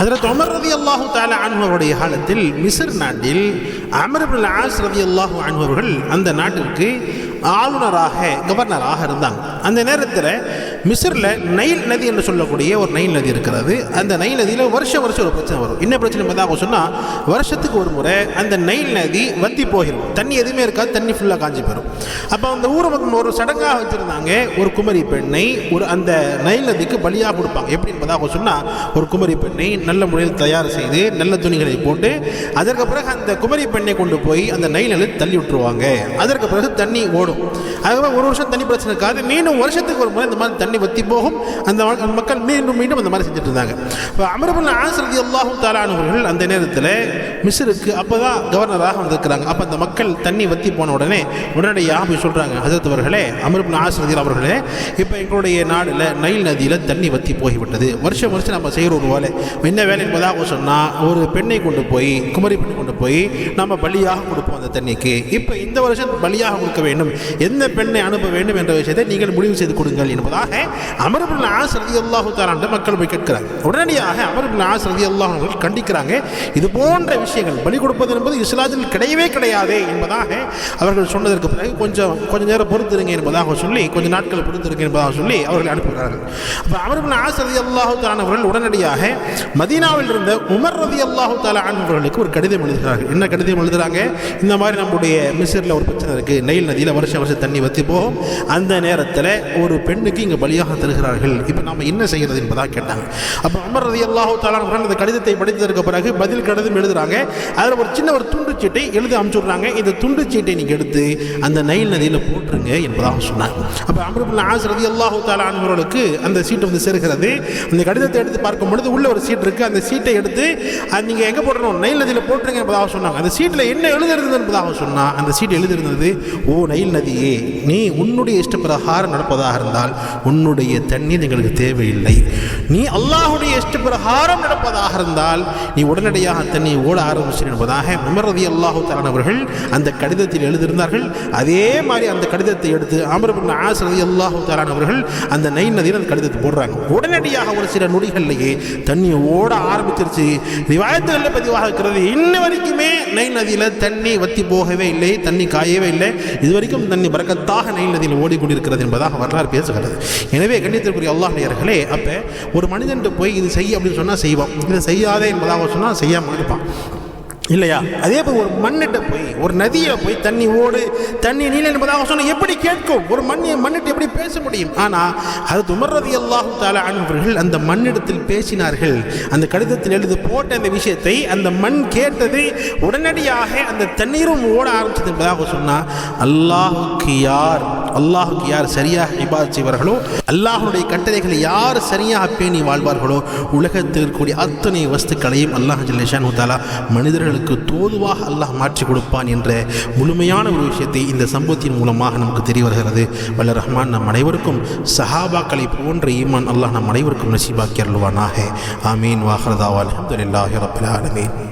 அதில் உமர் ரதி அல்லாஹு தாலா அனுபவருடைய காலத்தில் மிசர் நாட்டில் அமர்புல் ஆஸ் ரதி அல்லாஹு அனுபவர்கள் அந்த நாட்டிற்கு ஆளுநராக கவர்னராக இருந்தாங்க. அந்த நேரத்தில் மிஸ்ரில் நைல் நதி என்று சொல்லக்கூடிய ஒரு நைல் நதி இருக்கிறது. அந்த நைல் நதியில் வருஷம் வருஷம் ஒரு பிரச்சனை வரும். என்ன பிரச்சனை பார்த்தா சொன்னால் வருஷத்துக்கு ஒரு முறை அந்த நைல் நதி வத்தி போயிடும் தண்ணி எதுவுமே இருக்காது தண்ணி ஃபுல்லாக காஞ்சி போயிடும் அப்போ அந்த ஊர் மக்கள் ஒரு சடங்காக வச்சுருந்தாங்க ஒரு குமரி பெண்ணை ஒரு அந்த நைல் நதிக்கு பலியாக கொடுப்பாங்க. எப்படின்னு பார்த்தா சொன்னால் ஒரு குமரி பெண்ணை நல்ல முறையில் தயார் செய்து நல்ல துணிகளை போட்டு அதற்கு பிறகு அந்த குமரி பெண்ணை கொண்டு போய் அந்த நைல் நதி தள்ளி விட்டுருவாங்க. அதற்கு பிறகு தண்ணி ஓடும். அதுக்கப்புறம் ஒரு வருஷம் தண்ணி பிரச்சனை இருக்காது. மீண்டும் வருஷத்துக்கு ஒரு முறை இந்த மாதிரி தண்ணி வத்தி போகும். அந்த மக்கள் மீண்டும் மீண்டும் அந்த மாதிரி செஞ்சுட்டு இருந்தாங்க இப்போ அமரபுல் ஆசிரதி அல்லாஹும் தாலானவர்கள் அந்த நேரத்தில் மிஸ்ருக்கு அப்போ தான் கவர்னராக வந்திருக்கிறாங்க. அப்போ அந்த மக்கள் தண்ணி வத்தி போன உடனே உடனடியாக போய் சொல்கிறாங்க ஹசரத் அமரபுல் ஆசிரதி அவர்களே இப்போ எங்களுடைய நாடில் நைல் நதியில் தண்ணி வத்தி போய்விட்டது. வருஷம் வருஷம் நம்ம செய்கிற ஒரு வேலை என்ன வேலை என்பதாக சொன்னால் ஒரு பெண்ணை கொண்டு போய் குமரி பெண்ணை கொண்டு போய் நம்ம பலியாக கொடுப்போம் அந்த தண்ணிக்கு. இப்போ இந்த வருஷம் பலியாக கொடுக்க வேண்டும். எந்த பெண்ணை அனுப்ப வேண்டும் என்ற விஷயத்தை நீங்கள் முடிவு செய்து கொடுங்கள் என்பதாக அமர்புல் ஆஸ் ரதி அல்லாஹு தாலாண்டு மக்கள் போய் கேட்கிறாங்க. உடனடியாக அமர்புல் ஆஸ் ரதி அல்லாஹ் அவர்கள் கண்டிக்கிறாங்க. இது போன்ற விஷயங்கள் பலி கொடுப்பது என்பது இஸ்லாத்தில் கிடையவே கிடையாது என்பதாக அவர்கள் சொன்னதற்கு பிறகு கொஞ்சம் கொஞ்சம் நேரம் பொறுத்திருங்க என்பதாக சொல்லி கொஞ்சம் நாட்கள் பொறுத்திருங்க என்பதாக சொல்லி அவர்களை அனுப்புகிறார்கள். அப்போ அமர்புல் ஆஸ் ரதி அல்லாஹு தாலான் அவர்கள் உடனடியாக மதீனாவில் இருந்த உமர் ரதி அல்லாஹு தாலா அவர்களுக்கு ஒரு கடிதம் எழுதுகிறார்கள். என்ன கடிதம் எழுதுகிறாங்க இந்த மாதிரி நம்முடைய மிஸ்ரில் ஒரு பிரச்சனை இருக்குது நைல் நதியில் வருஷம் வருஷம் தண்ணி வற்றி போகும். அந்த நேரத்தில் ஒரு பெண்ணுக்கு இங்கே பலியாக தருகிறார்கள். இப்போ நாம் என்ன செய்கிறது என்பதாக கேட்டாங்க. அப்போ அமர் ரதி அல்லாஹு தாலான் அந்த கடிதத்தை படித்ததற்கு பிறகு பதில் கடிதம் எழுதுறாங்க. அதில் ஒரு சின்ன ஒரு துண்டு சீட்டை எழுதி அனுப்பிச்சுடுறாங்க. இந்த துண்டு சீட்டை நீங்கள் எடுத்து அந்த நைல் நதியில் போட்டுருங்க என்பதாக சொன்னாங்க. அப்போ அமருபுல் ஆஸ் ரதி அல்லாஹு தாலான் அவர்களுக்கு அந்த சீட்டு வந்து சேர்கிறது. அந்த கடிதத்தை எடுத்து பார்க்கும் பொழுது உள்ள ஒரு சீட் இருக்குது அந்த சீட்டை எடுத்து அது நீங்கள் எங்கே போடணும்? நைல் நதியில் போட்டுருங்க என்பதாக சொன்னாங்க. அந்த சீட்டில் என்ன எழுதிருந்தது என்பதாக சொன்னால் அந்த சீட் எழுதிருந்தது ஓ நைல் நதியே நீ உன்னுடைய இஷ்டப்பிரகாரம் நடப்பதாக இருந்தால் உன்னுடைய தண்ணீர் எங்களுக்கு தேவையில்லை. நீ அல்லாஹுடைய இஷ்டப்பிரகாரம் நடப்பதாக இருந்தால் நீ உடனடியாக தண்ணி ஓட ஆரம்பிச்சு என்பதாக உமரதி அல்லாஹு அவர்கள் அந்த கடிதத்தில் எழுதியிருந்தார்கள். அதே மாதிரி அந்த கடிதத்தை எடுத்து அமர்பின் ஆசிரதி அல்லாஹு அவர்கள் அந்த நை நதியில் அந்த கடிதத்தை போடுறாங்க. உடனடியாக ஒரு சில நொடிகள்லேயே தண்ணி ஓட ஆரம்பிச்சிருச்சு. ரிவாயத்துகளில் பதிவாக இருக்கிறது இன்ன வரைக்குமே நை நதியில் தண்ணி வத்தி போகவே இல்லை தண்ணி காயவே இல்லை. இது வரைக்கும் தண்ணி பறக்கத்தாக நைல் நதியில் ஓடிக்கொண்டிருக்கிறது என்பதாக வரலாறு பேசுகிறது. எனவே கண்ணியத்திற்குரிய அல்லாஹ் நேயர்களே அப்போ ஒரு மனிதன்ட்டு போய் இது செய் அப்படின்னு சொன்னால் செய்வோம் இதை செய்யாதே என்பதாக சொன்னால் செய்யாமல் இருப்பான். இல்லையா? அதே போல் ஒரு மண்ணிட்ட போய் ஒரு நதியில் போய் தண்ணி ஓடு தண்ணி நீல என்பதாக சொன்ன எப்படி கேட்கும்? ஒரு மண்ணை மண்ணிட்டு எப்படி பேச முடியும்? ஆனால் அது துமர்றது அல்லாஹு தாலா அன்பர்கள் அந்த மண்ணிடத்தில் பேசினார்கள். அந்த கடிதத்தில் எழுதி போட்ட அந்த விஷயத்தை அந்த மண் கேட்டது உடனடியாக அந்த தண்ணீரும் ஓட ஆரம்பித்தது என்பதாக சொன்னால் அல்லாஹுக்கு யார் அல்லாஹுக்கு யார் சரியாக இபாத் செய்வார்களோ அல்லாஹுடைய கட்டளைகளை யார் சரியாக பேணி வாழ்வார்களோ உலகத்தில் இருக்கக்கூடிய அத்தனை வஸ்துக்களையும் அல்லாஹ் ஜல்லேஷான் தாலா மனிதர்கள் மனிதர்களுக்கு தோதுவாக அல்லாஹ் மாற்றி கொடுப்பான் என்ற முழுமையான ஒரு விஷயத்தை இந்த சம்பவத்தின் மூலமாக நமக்கு தெரிய வருகிறது. வல்ல ரஹ்மான் நம் அனைவருக்கும் சஹாபாக்களை போன்ற ஈமான் அல்லாஹ் நம் அனைவருக்கும் நசீபாக்கி அருள்வானாக. ஆமீன். வாஹரதாவா அலமதுல்லாஹி ரபில் ஆலமீன்.